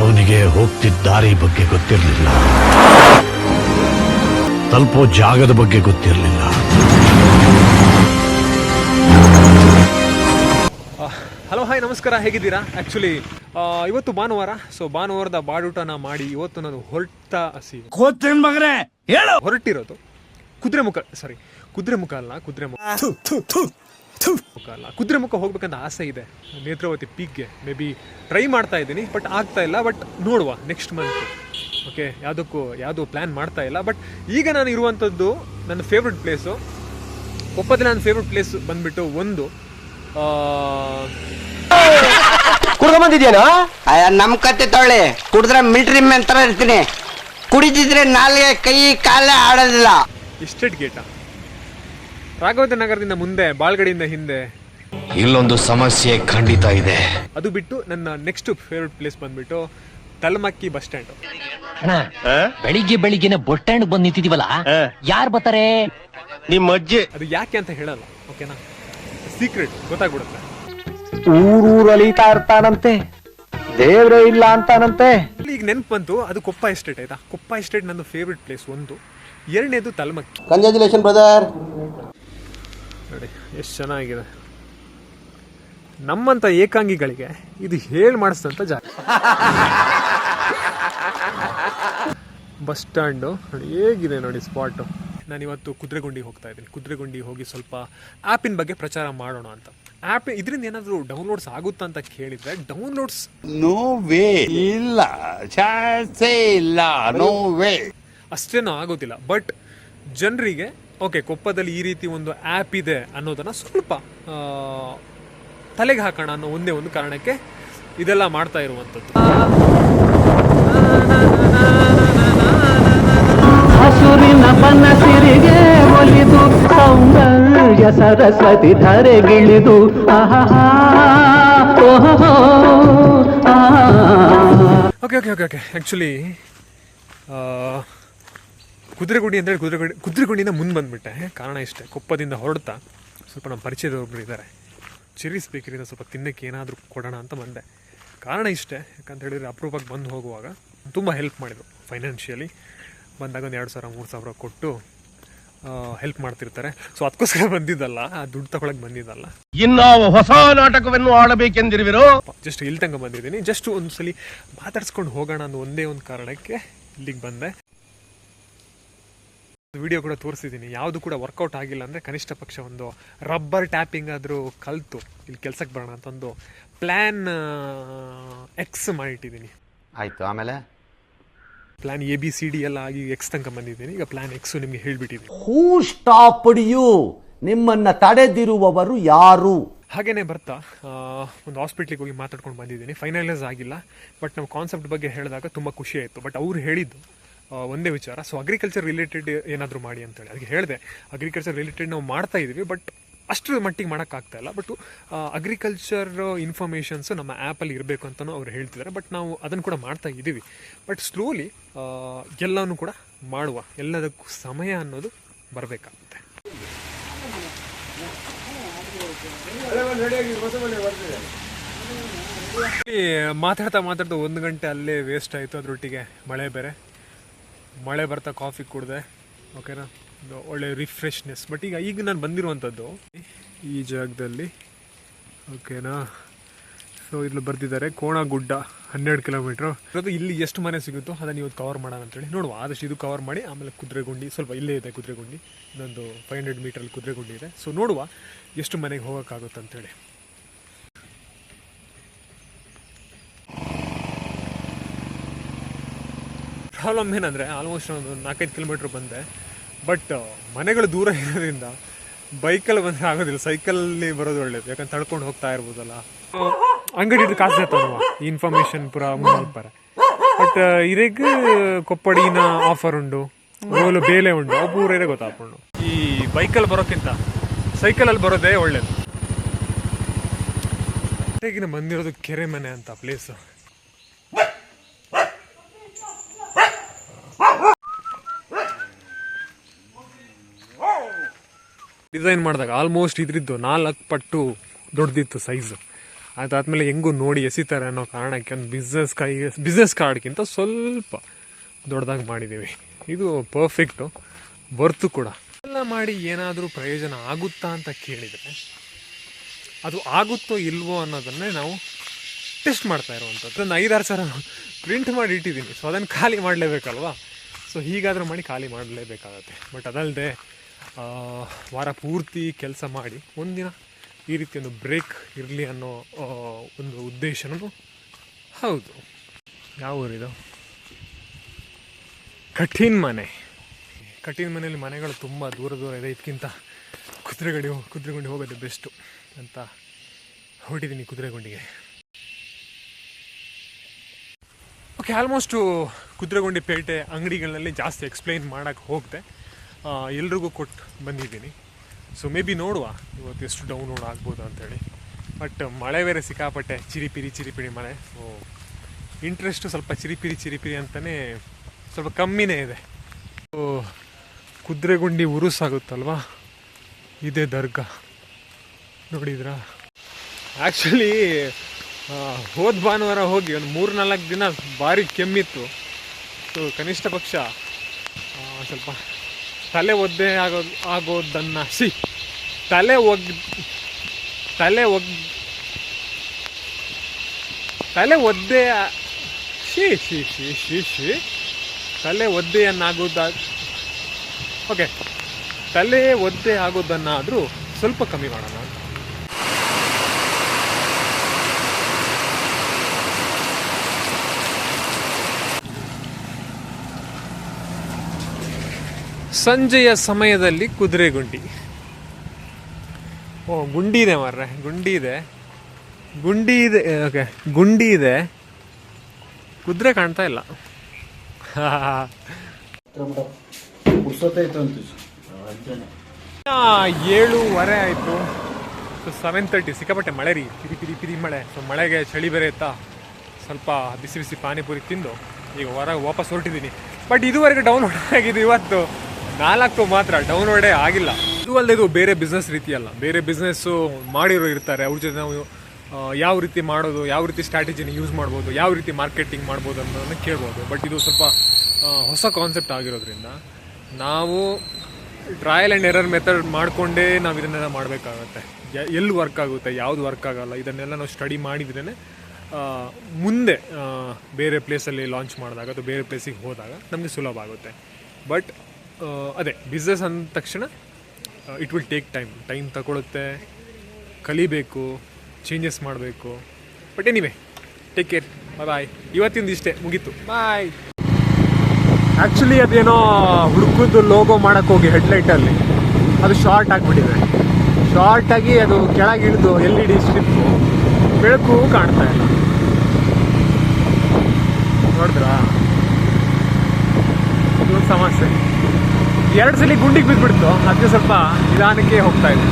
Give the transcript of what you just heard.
ಅವನಿಗೆ ಹೋಗ್ತಿದ್ದ ದಾರಿ ಬಗ್ಗೆ ಗೊತ್ತಿರಲಿಲ್ಲ. ತಲುಪೋ ಜಾಗದ ಬಗ್ಗೆ ಗೊತ್ತಿರಲಿಲ್ಲ. ಹಲೋ ಹಾಯ್ ನಮಸ್ಕಾರ. ಹೇಗಿದ್ದೀರಾ? ಆ್ಯಕ್ಚುಲಿ ಇವತ್ತು ಭಾನುವಾರ ಸೊ ಭಾನುವಾರದ ಬಾಡೂಟನ ಮಾಡಿ ಇವತ್ತು ನಾನು ಹೊರಟ ಸಿ ಹೇಳ. ಹೊರಟಿರೋದು ಕುದುರೆ ಮುಖ ಸಾರಿ ಕುದುರೆ ಮುಖ ಅಲ್ಲ ಕುದುರೆ ಮುಖ ಮುಖ ಅಲ್ಲ ಕುದುರೆ ಮುಖ ಹೋಗ್ಬೇಕಂತ ಆಸೆ ಇದೆ. ನೇತ್ರಾವತಿ ಪೀಕ್ಗೆ ಮೇ ಬಿ ಟ್ರೈ ಮಾಡ್ತಾ ಇದ್ದೀನಿ ಬಟ್ ಆಗ್ತಾ ಇಲ್ಲ ಬಟ್ ನೋಡುವ ನೆಕ್ಸ್ಟ್ ಮಂತ್ ಓಕೆ ಯಾವುದಕ್ಕೂ ಯಾವುದು ಪ್ಲ್ಯಾನ್ ಮಾಡ್ತಾ ಇಲ್ಲ ಬಟ್ ಈಗ ನಾನು ಇರುವಂಥದ್ದು ನನ್ನ ಫೇವ್ರೆಟ್ ಪ್ಲೇಸು ಒಪ್ಪದ ನನ್ನ ಫೇವ್ರೆಟ್ ಪ್ಲೇಸ್ ಬಂದ್ಬಿಟ್ಟು ಒಂದು ಅಯ್ಯ ನಮ್ಮ ಕತ್ತೆ ತೊಳೆ ಕುಡಿದ್ರೆ ಮಿಲ್ಟ್ರಿ ಮ್ಯಾನ್ ತರ ಇರ್ತೀನಿ. ಕುಡಿದಿದ್ರೆ ನಾಲ್ಗೆ ಕೈ ಕಾಲೇ ಆಡೋದಿಲ್ಲ. ಎಸ್ಟೇಟ್ ಗೇಟಾ? ರಾಘವೇಂದ್ರ ನಗರದಿಂದ ಮುಂದೆ ಬಾಳ್ಗಡಿಯಿಂದ ಹಿಂದೆ. ಇಲ್ಲೊಂದು ಸಮಸ್ಯೆ ಖಂಡಿತ ಇದೆ. ಅದು ಬಿಟ್ಟು ನನ್ನ ನೆಕ್ಸ್ಟ್ ಫೇವ್ರೆಟ್ ಪ್ಲೇಸ್ ಬಂದ್ಬಿಟ್ಟು ತಲಮಕ್ಕಿ ಬಸ್ ಸ್ಟ್ಯಾಂಡ್. ಅಣ್ಣ ಬೆಳಿಗ್ಗೆ ಬೆಳಿಗ್ಗೆನೆ ಬಸ್ ಸ್ಟ್ಯಾಂಡ್ ಬಂದ್ ನಿಂತಿದೀವಲ್ಲ? ಯಾರ್ ಬರ್ತಾರೆ? ನಿಮ್ಮ ಅಜ್ಜಿ. ಅದು ಯಾಕೆ ಅಂತ ಹೇಳಲ್ಲ ಓಕೆನಾ ಸೀಕ್ರೆಟ್ ಗೊತ್ತಾಗ್ಬಿಡುತ್ತೆ. ಊರೂರು ಅಲಿತಾ ಇರ್ತಾನಂತೆ ದೇವ್ರೇ ಇಲ್ಲ ಅಂತಾನಂತೆ. ಈಗ ನೆನ್ಪು ಬಂತು ಅದು ಕೊಪ್ಪ ಎಸ್ಟೇಟ್ ಆಯ್ತಾ? ಕೊಪ್ಪ ಎಸ್ಟೇಟ್ ನನ್ನ ಫೇವ್ರೆಟ್ ಪ್ಲೇಸ್ ಒಂದು. ಎರಡನೇದು ತಲಮಕ್ಕಿ. ಕಂಗ್ರಾಚುಲೇಷನ್ ಬ್ರದರ್ ನೋಡಿ ಎಷ್ಟು ಚೆನ್ನಾಗಿದೆ. ನಮ್ಮಂತ ಏಕಾಂಗಿಗಳಿಗೆ ಇದು ಹೇಳಿ ಮಾಡಿಸಿದಂಥ ಜಾಗ. ಬಸ್ ಸ್ಟ್ಯಾಂಡು ನೋಡಿ ಹೇಗಿದೆ ನೋಡಿ ಸ್ಪಾಟು. ನಾನಿವತ್ತು ಕುದುರೆಗುಂಡಿಗೆ ಹೋಗ್ತಾ ಇದ್ದೀನಿ. ಕುದುರೆಗುಂಡಿ ಹೋಗಿ ಸ್ವಲ್ಪ ಆ್ಯಪಿನ ಬಗ್ಗೆ ಪ್ರಚಾರ ಮಾಡೋಣ ಅಂತ. ಆ್ಯಪ್ ಇದರಿಂದ ಏನಾದರೂ ಡೌನ್ಲೋಡ್ಸ್ ಆಗುತ್ತಾ ಅಂತ ಕೇಳಿದರೆ ಡೌನ್ಲೋಡ್ಸ್ ನೋ ವೇ ಇಲ್ಲ. ಚಾನ್ಸೇ ಇಲ್ಲ. ನೋ ವೇ ಅಷ್ಟೇನೂ ಆಗೋದಿಲ್ಲ. ಬಟ್ ಜನರಿಗೆ ಓಕೆ ಕೊಪ್ಪದಲ್ಲಿ ಈ ರೀತಿ ಒಂದು ಆ್ಯಪ್ ಇದೆ ಅನ್ನೋದನ್ನು ಸ್ವಲ್ಪ ತಲೆಗೆ ಹಾಕೋಣ ಅನ್ನೋ ಒಂದೇ ಒಂದು ಕಾರಣಕ್ಕೆ ಇದೆಲ್ಲ ಮಾಡ್ತಾ ಇರುವಂಥದ್ದು. ಹಸುರಿನ ಬನಸಿರಿಗೆ ಒಲಿದು ಸೌಂದರ್ಯ ಸರಸ್ವತಿ ಧರೆಗಿಳಿದು ಆಹಾ okay okay okay okay actually Kuduregudi ಅಂತೇಳಿ ಕುದುರೆಗುಡಿ ಕುದುರೆಗುಡಿಯಿಂದ ಮುಂದೆ ಬಂದುಬಿಟ್ಟೆ. ಕಾರಣ ಇಷ್ಟೇ. ಕೊಪ್ಪದಿಂದ ಹೊರಡ್ತಾ ಸ್ವಲ್ಪ ನಮ್ಮ ಪರಿಚಯದವ್ರು ಇದ್ದಾರೆ ಬೇಕರಿಯಿಂದ ಸ್ವಲ್ಪ ತಿನ್ನಕ್ಕೆ ಏನಾದರೂ ಕೊಡೋಣ ಅಂತ ಬಂದೆ. ಕಾರಣ ಇಷ್ಟೇ. ಯಾಕಂತ ಹೇಳಿದ್ರೆ ಅಪರೂಪಕ್ಕೆ ಬಂದು ಹೋಗುವಾಗ ತುಂಬ ಹೆಲ್ಪ್ ಮಾಡಿದರು ಫೈನಾನ್ಷಿಯಲಿ ಬಂದಾಗ ಒಂದು ಎರಡು ಸಾವಿರ ಮೂರು ಸಾವಿರ ಕೊಟ್ಟು ಹೆಲ್ಪ್ ಮಾಡ್ತಿರ್ತಾರೆ. ಸೊ ಅದಕ್ಕೋಸ್ಕರ ಬಂದಿದ್ದಲ್ಲ. ಆ ದುಡ್ಡು ತಗೊಳಕ್ ಬಂದಿದ್ದಲ್ಲ. ಇನ್ನ ಹೊಸ ನಾಟಕವನ್ನು ಆಡಬೇಕೆಂದಿರುವಿರೋ? ಜಸ್ಟ್ ಇಲ್ಲಿ ತನಕ ಬಂದಿದ್ದೀನಿ. ಜಸ್ಟ್ ಒಂದು ಸಲಿ ಮಾತಾಡ್ಸ್ಕೊಂಡು ಹೋಗೋಣ ಅನ್ನೋ ಒಂದೇ ಒಂದು ಕಾರಣಕ್ಕೆ ಇಲ್ಲಿಗೆ ಬಂದೆ. ವಿಡಿಯೋ ಕೂಡ ತೋರಿಸಿದ್ದೀನಿ. ಯಾವುದು ಕೂಡ ವರ್ಕೌಟ್ ಆಗಿಲ್ಲ ಅಂದರೆ ಕನಿಷ್ಠ ಪಕ್ಷ ಒಂದು ರಬ್ಬರ್ ಟ್ಯಾಪಿಂಗ್ ಆದರೂ ಕಲಿತು. ಇಲ್ಲಿ ಕೆಲಸಕ್ಕೆ ಬರೋಣ ಅಂತ ಒಂದು ಪ್ಲ್ಯಾನ್ ಎಕ್ಸ್ ಮಾಡಿಟ್ಟಿದ್ದೀನಿ. ಆಯಿತು ಆಮೇಲೆ? Plan A B C D ಎಲ್ಲ ಆಗಿ ಎಕ್ಸ್ ತನಕ ಬಂದಿದ್ದೀನಿ. ಈಗ ಪ್ಲ್ಯಾನ್ ಎಕ್ಸು ನಿಮಗೆ ಹೇಳಿಬಿಟ್ಟಿದ್ದೀನಿ. ಹೂ ಸ್ಟಾಪ್ ಯು ನಿಮ್ಮನ್ನ ತಡೆದಿರುವವರು ಯಾರು? ಹಾಗೇನೆ ಬರ್ತಾ ಒಂದು ಹಾಸ್ಪಿಟ್ಲಿಗೆ ಹೋಗಿ ಮಾತಾಡ್ಕೊಂಡು ಬಂದಿದ್ದೀನಿ. ಫೈನಲೈಸ್ ಆಗಿಲ್ಲ. ಬಟ್ ನಮ್ಮ ಕಾನ್ಸೆಪ್ಟ್ ಬಗ್ಗೆ ಹೇಳಿದಾಗ ತುಂಬ ಖುಷಿ ಆಯಿತು. ಬಟ್ ಅವ್ರು ಹೇಳಿದ್ದು ಒಂದೇ ವಿಚಾರ. ಸೊ ಅಗ್ರಿಕಲ್ಚರ್ ರಿಲೇಟೆಡ್ ಏನಾದರೂ ಮಾಡಿ ಅಂತೇಳಿ. ಅದಕ್ಕೆ ಹೇಳಿದೆ ಅಗ್ರಿಕಲ್ಚರ್ ರಿಲೇಟೆಡ್ ನಾವು ಮಾಡ್ತಾ ಇದ್ದೀವಿ ಬಟ್ ಅಷ್ಟರ ಮಟ್ಟಿಗೆ ಮಾಡೋಕ್ಕಾಗ್ತಾ ಇಲ್ಲ. ಬಟ್ ಅಗ್ರಿಕಲ್ಚರ್ ಇನ್ಫಾರ್ಮೇಷನ್ಸು ನಮ್ಮ ಆ್ಯಪಲ್ಲಿ ಇರಬೇಕು ಅಂತಲೂ ಅವ್ರು ಹೇಳ್ತಿದ್ದಾರೆ. ಬಟ್ ನಾವು ಅದನ್ನು ಕೂಡ ಮಾಡ್ತಾ ಇದ್ದೀವಿ ಬಟ್ ಸ್ಲೋಲಿ ಎಲ್ಲನೂ ಕೂಡ ಮಾಡುವ, ಎಲ್ಲದಕ್ಕೂ ಸಮಯ ಅನ್ನೋದು ಬರಬೇಕಾಗುತ್ತೆ. ಮಾತಾಡ್ತಾ ಮಾತಾಡ್ತಾ ಒಂದು ಗಂಟೆ ಅಲ್ಲೇ ವೇಸ್ಟ್ ಆಯಿತು ಅದರೊಟ್ಟಿಗೆ ಮಳೆ ಬೇರೆ. ಮಳೆ ಬರ್ತಾ ಕಾಫಿ ಕುಡಿದೆ. ಓಕೆನಾ ಒಳ್ಳೆ ರಿಫ್ರೆಶ್ನೆಸ್ ಬಟ್ ಈಗ ಈಗ ನಾನು ಬಂದಿರುವಂಥದ್ದು ಈ ಜಾಗದಲ್ಲಿ. ಓಕೆನಾ ಸೊ ಇಲ್ಲಿ ಬರ್ತಿದ್ದಾರೆ ಕೋಣ ಗುಡ್ಡ ಹನ್ನೆರಡು ಕಿಲೋಮೀಟ್ರು ಅದು ಇಲ್ಲಿ ಎಷ್ಟು ಮನೆ ಸಿಗುತ್ತೋ ಅದನ್ನು ಇವತ್ತು ಕವರ್ ಮಾಡೋಣ ಅಂತೇಳಿ ನೋಡುವ. ಆದಷ್ಟು ಇದು ಕವರ್ ಮಾಡಿ, ಆಮೇಲೆ ಕುದುರೆಗುಂಡಿ, ಸ್ವಲ್ಪ ಇಲ್ಲೇ ಇದೆ ಕುದುರೆಗುಂಡಿ. ಇನ್ನೊಂದು ಫೈವ್ ಹಂಡ್ರೆಡ್ ಮೀಟ್ರಲ್ಲಿ ಕುದುರೆಗುಂಡಿ ಇದೆ. ಸೊ ನೋಡುವ ಎಷ್ಟು ಮನೆಗೆ ಹೋಗೋಕ್ಕಾಗುತ್ತೆ ಅಂತೇಳಿ ಪ್ರಾಬ್ಲಮ್ ಏನಂದರೆ ಆಲ್ಮೋಸ್ಟ್ ಒಂದು ನಾಲ್ಕೈದು ಕಿಲೋಮೀಟ್ರ್ ಬಂದೆ. ಬಟ್ ಮನೆಗಳು ದೂರ ಇರೋದ್ರಿಂದ ಬೈಕಲ್ಲಿ ಬಂದರೆ ಆಗೋದಿಲ್ಲ. ಸೈಕಲಲ್ಲಿ ಬರೋದು ಒಳ್ಳೇದು. ಯಾಕಂದ್ರೆ ತಳ್ಕೊಂಡು ಹೋಗ್ತಾ ಇರ್ಬೋದಲ್ಲ. ಅಂಗಡಿ ಕಾಸು ಆಯ್ತವ ಇನ್ಫಾರ್ಮೇಷನ್ ಪೂರ ಮುನ್ನಲ್ಪರೆ ಬಟ್ ಇರೇಗ ಕೊಪ್ಪಡಿನ ಆಫರ್ ಉಂಡು ಓಲು ಬೇಲೆ ಉಂಡು ಅವು ಪೂರ ಇದೆ ಈ ಬೈಕಲ್ಲಿ ಬರೋಕ್ಕಿಂತ ಸೈಕಲಲ್ಲಿ ಬರೋದೇ ಒಳ್ಳೇದು. ಬಂದಿರೋದು ಕೆರೆ ಮನೆ ಅಂತ ಪ್ಲೇಸು ಡಿಸೈನ್ ಮಾಡಿದಾಗ ಆಲ್ಮೋಸ್ಟ್ ಇದ್ರಿದ್ದು ನಾಲ್ಕು ಪಟ್ಟು ದೊಡ್ಡದಿತ್ತು ಸೈಜು. ಅದಾದ್ಮೇಲೆ ಹೆಂಗೂ ನೋಡಿ ಎಸಿತಾರೆ ಅನ್ನೋ ಕಾರಣಕ್ಕೆ ಒಂದು ಬಿಸ್ನೆಸ್ ಕೈ ಬಿಸ್ನೆಸ್ ಕಾರ್ಡ್ಗಿಂತ ಸ್ವಲ್ಪ ದೊಡ್ಡದಾಗಿ ಮಾಡಿದ್ದೀವಿ ಇದು ಪರ್ಫೆಕ್ಟು ಬರ್ತು ಕೂಡ. ಎಲ್ಲ ಮಾಡಿ ಏನಾದರೂ ಪ್ರಯೋಜನ ಆಗುತ್ತಾ ಅಂತ ಕೇಳಿದರೆ ಅದು ಆಗುತ್ತೋ ಇಲ್ವೋ ಅನ್ನೋದನ್ನೇ ನಾವು ಟೆಸ್ಟ್ ಮಾಡ್ತಾ ಇರುವಂಥದ್ದು. ಒಂದು ಐದಾರು ಸಾವಿರ ಪ್ರಿಂಟ್ ಮಾಡಿ ಇಟ್ಟಿದ್ದೀನಿ ಸೊ ಅದನ್ನು ಖಾಲಿ ಮಾಡಲೇಬೇಕಲ್ವಾ? ಸೊ ಹೀಗಾದರೂ ಮಾಡಿ ಖಾಲಿ ಮಾಡಲೇಬೇಕಾಗತ್ತೆ. ಬಟ್ ಅದಲ್ಲದೆ ವಾರ ಪೂರ್ತಿ ಕೆಲಸ ಮಾಡಿ ಒಂದಿನ ಈ ರೀತಿ ಒಂದು ಬ್ರೇಕ್ ಇರಲಿ ಅನ್ನೋ ಒಂದು ಉದ್ದೇಶನೂ ಹೌದು. ಯಾವ ಊರಿದು ಕಠಿಣ ಮನೆ. ಕಠಿಣ ಮನೆಯಲ್ಲಿ ಮನೆಗಳು ತುಂಬ ದೂರ ದೂರ ಇದೆ. ಇದಕ್ಕಿಂತ ಕುದುರೆಗಡಿ ಕುದುರೆಗುಂಡಿ ಹೋಗೋದು ಬೆಸ್ಟು ಅಂತ ಹೊರಟಿದ್ದೀನಿ ಕುದುರೆಗುಂಡಿಗೆ. ಓಕೆ ಆಲ್ಮೋಸ್ಟು ಕುದುರೆಗುಂಡಿ ಪೇಟೆ ಅಂಗಡಿಗಳಲ್ಲಿ ಜಾಸ್ತಿ ಎಕ್ಸ್ಪ್ಲೈನ್ ಮಾಡೋಕ್ಕೆ ಹೋಗದೆ. ಎಲ್ರಿಗೂ ಕೊಟ್ಟು ಬಂದಿದ್ದೀನಿ. ಸೊ ಮೇ ಬಿ ನೋಡುವ ಇವತ್ತು ಎಷ್ಟು ಡೌನ್ಲೋಡ್ ಆಗ್ಬೋದು ಅಂತೇಳಿ. ಬಟ್ ಮಳೆ ಬೇರೆ ಸಿಕ್ಕಾಪಟ್ಟೆ, ಚಿರಿಪಿರಿ ಚಿರಿಪಿರಿ ಮಳೆ. ಓ ಇಂಟ್ರೆಸ್ಟು ಸ್ವಲ್ಪ ಚಿರಿಪಿರಿ ಚಿರಿಪಿರಿ ಅಂತಲೇ ಸ್ವಲ್ಪ ಕಮ್ಮಿನೇ ಇದೆ. ಸೊ ಕುದುರೆಗುಂಡಿ ಉರುಸಾಗುತ್ತಲ್ವಾ? ಇದೇ ದರ್ಗಾ. ನೋಡಿದ್ರಾ? ಆ್ಯಕ್ಚುಲಿ ಹೋದ ಭಾನುವಾರ ಹೋಗಿ ಒಂದು ಮೂರು ನಾಲ್ಕು ದಿನ ಭಾರಿ ಕೆಮ್ಮಿತ್ತು. ಸೊ ಕನಿಷ್ಠ ಪಕ್ಷ ಸ್ವಲ್ಪ ತಲೆ ಒದ್ದೆ ಆಗೋ ಆಗೋದನ್ನು ಸಿ. ತಲೆ ಒಗ್ ತಲೆ ಒಗ್ ತಲೆ ಒದ್ದೆ ಶಿ ಶಿ ಶಿ ಶಿ ಶಿ ತಲೆ ಒದ್ದೆಯನ್ನಾಗೋದ ಓಕೆ. ತಲೆ ಒದ್ದೆ ಆಗೋದನ್ನಾದರೂ ಸ್ವಲ್ಪ ಕಮ್ಮಿ ಮಾಡೋಣ ಅಂತ ಸಂಜೆಯ ಸಮಯದಲ್ಲಿ ಕುದುರೆ ಗುಂಡಿ. ಓ, ಗುಂಡಿ ಇದೆ ಮಾರ್ರೆ, ಗುಂಡಿ ಇದೆ. ಗುಂಡಿ ಇದೆ ಓಕೆ, ಗುಂಡಿ ಇದೆ. ಕುದುರೆ ಕಾಣ್ತಾ ಇಲ್ಲ. ಏಳುವರೆ ಆಯಿತು. ಸೊ ಸೆವೆನ್ ತರ್ಟಿ ಸಿಕ್ಕಾಪಟ್ಟೆ ಮಳೆ ರೀ. ಪಿರಿ ಪಿರಿ ಪಿರಿ ಮಳೆ. ಸೊ ಮಳೆಗೆ ಚಳಿ ಬೇರೆ ಇತ್ತಾ ಸ್ವಲ್ಪ ಬಿಸಿ ಬಿಸಿ ಪಾನಿಪುರಿ ತಿಂದು ಈಗ ಹೊರಗೆ ವಾಪಸ್ ಹೊರಟಿದ್ದೀನಿ. ಬಟ್ ಇದುವರೆಗೆ ಡೌನ್ಲೋಡ್ ಆಗಿದೆ ಇವತ್ತು. ನಾಲ್ಕು ಮಾತ್ರ ಡೌನ್ಲೋಡೇ ಆಗಿಲ್ಲ. ಇದು ಅಲ್ಲದೆ ಇದು ಬೇರೆ ಬಿಸ್ನೆಸ್ ರೀತಿ ಅಲ್ಲ ಬೇರೆ ಬಿಸ್ನೆಸ್ಸು ಮಾಡಿರೋ ಇರ್ತಾರೆ. ಅವ್ರ ಜೊತೆ ನಾವು ಯಾವ ರೀತಿ ಮಾಡೋದು, ಯಾವ ರೀತಿ ಸ್ಟ್ರಾಟಜಿನ ಯೂಸ್ ಮಾಡ್ಬೋದು, ಯಾವ ರೀತಿ ಮಾರ್ಕೆಟಿಂಗ್ ಮಾಡ್ಬೋದು ಅನ್ನೋದನ್ನು ಕೇಳ್ಬೋದು. ಬಟ್ ಇದು ಸ್ವಲ್ಪ ಹೊಸ ಕಾನ್ಸೆಪ್ಟ್ ಆಗಿರೋದ್ರಿಂದ ನಾವು ಟ್ರಯಲ್ ಆ್ಯಂಡ್ ಎರರ್ ಮೆಥಡ್ ಮಾಡಿಕೊಂಡೇ ನಾವು ಇದನ್ನೆಲ್ಲ ಮಾಡಬೇಕಾಗತ್ತೆ. ಎಲ್ಲಿ ವರ್ಕ್ ಆಗುತ್ತೆ, ಯಾವುದು ವರ್ಕ್ ಆಗಲ್ಲ, ಇದನ್ನೆಲ್ಲ ನಾವು ಸ್ಟಡಿ ಮಾಡಿದ್ರೇ ಮುಂದೆ ಬೇರೆ ಪ್ಲೇಸಲ್ಲಿ ಲಾಂಚ್ ಮಾಡಿದಾಗ ಅಥವಾ ಬೇರೆ ಪ್ಲೇಸಿಗೆ ಹೋದಾಗ ನಮಗೆ ಸುಲಭ ಆಗುತ್ತೆ. ಬಟ್ ಅದೇ ಬಿಸ್ನೆಸ್ ಅಂದ ತಕ್ಷಣ it will take time time ತಗೊಳುತ್ತೆ, ಕಲಿಬೇಕು ಚೇಂಜಸ್ ಮಾಡಬೇಕು. But anyway take care bye ಇವತ್ತಿಂದ ಇಷ್ಟೇ, ಮುಗೀತು. ಬಾಯ್ ಆ್ಯಕ್ಚುಲಿ ಅದೇನೋ ಹುಡುಕದ್ದು ಲೋಗೋ ಮಾಡೋಕ್ಕೋಗಿ ಹೋಗಿ ಹೆಡ್ಲೈಟಲ್ಲಿ ಅದು ಶಾರ್ಟ್ ಆಗಿಬಿಟ್ಟಿದೆ. ಶಾರ್ಟಾಗಿ ಅದು ಕೆಳಗೆ ಇಳಿದು ಎಲ್ ಇ ಡಿ ಸ್ಟ್ರಿಪ್ಪು ಬೆಳಕು ಕಾಣ್ತಾ ಇಲ್ಲ. ನೋಡಿದ್ರಾ? ಇದೊಂದು ಸಮಸ್ಯೆ. ಎರಡು ಸಲ ಗುಂಡಿಗೆ ಬಿದ್ದುಬಿಡ್ತು ಅದಕ್ಕೆ ಸ್ವಲ್ಪ ನಿಧಾನಕ್ಕೆ ಹೋಗ್ತಾ ಇದೆ